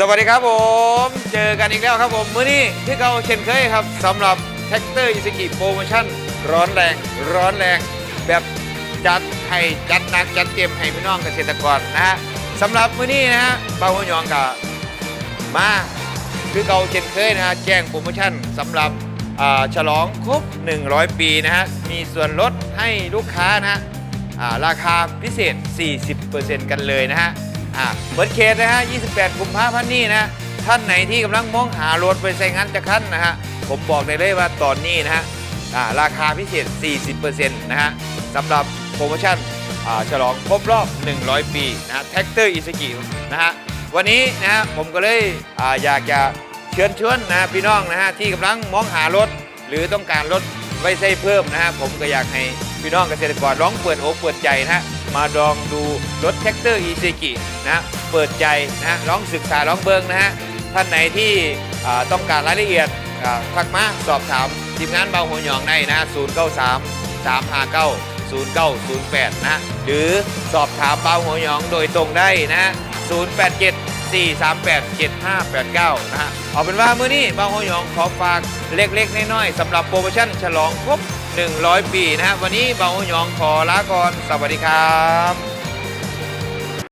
สวัสดีครับผม เจอกันอีกแล้วครับผม มื้อนี้ที่เราเช่นเคยครับสำหรับแท็กเตอร์อิสกิโปรโมชั่น ร้อนแรง ร้อนแรง แบบจัดให้จัดหนักจัดเต็มให้พี่น้องเกษตรกรนะฮะสำหรับมื้อนี้นะฮะเบาหัวหยองกับมาคือเราเช่นเคยนะฮะแจ้งโปรโมชั่นสำหรับฉลองครบ 100 ปีนะฮะมีส่วนลดให้ลูกค้านะฮะราคาพิเศษ 40%กันเลยนะฮะ อ่าเปิดเคสนะฮะ 28กุมภาพันธ์นี้นะ ท่านไหนที่กำลังมองหารถไปใช้งานจะคันนะฮะ ผมบอกได้เลยว่าตอนนี้นะฮะอ่าราคาพิเศษ 40%นะฮะสำหรับโปรโมชั่นอ่าฉลองครบรอบ 100 ปีนะฮะแท็กเตอร์อิสกินะฮะ วันนี้นะฮะผมก็เลยอ่าอยากจะเชิญชวนนะฮะพี่น้องนะฮะที่กำลังมองหารถ หรือต้องการรถไว้ใช้เพิ่มนะฮะผมก็อยากให้พี่น้องเกษตรกรร้องเปิดอกเปิดใจนะฮะ มาลองดูรถแท็กเตอร์อีซีกินะเปิดใจนะฮะลองศึกษาลองเบิงนะฮะท่านไหนที่ต้องการรายละเอียดอ่าทักมาสอบถามทีมงานเบาหัวหยองได้นะ093 359 0908นะฮะหรือสอบถามเบาหัวหยองโดยตรงได้นะ 087 438 7589 นะฮะเอาเป็นว่ามื้อนี้เบาหัวหยองขอฝากเล็กๆน้อยๆสำหรับโปรโมชั่นฉลองครบ 100 ปีนะฮะวันนี้บางหยองขอลาก่อนสวัสดีครับ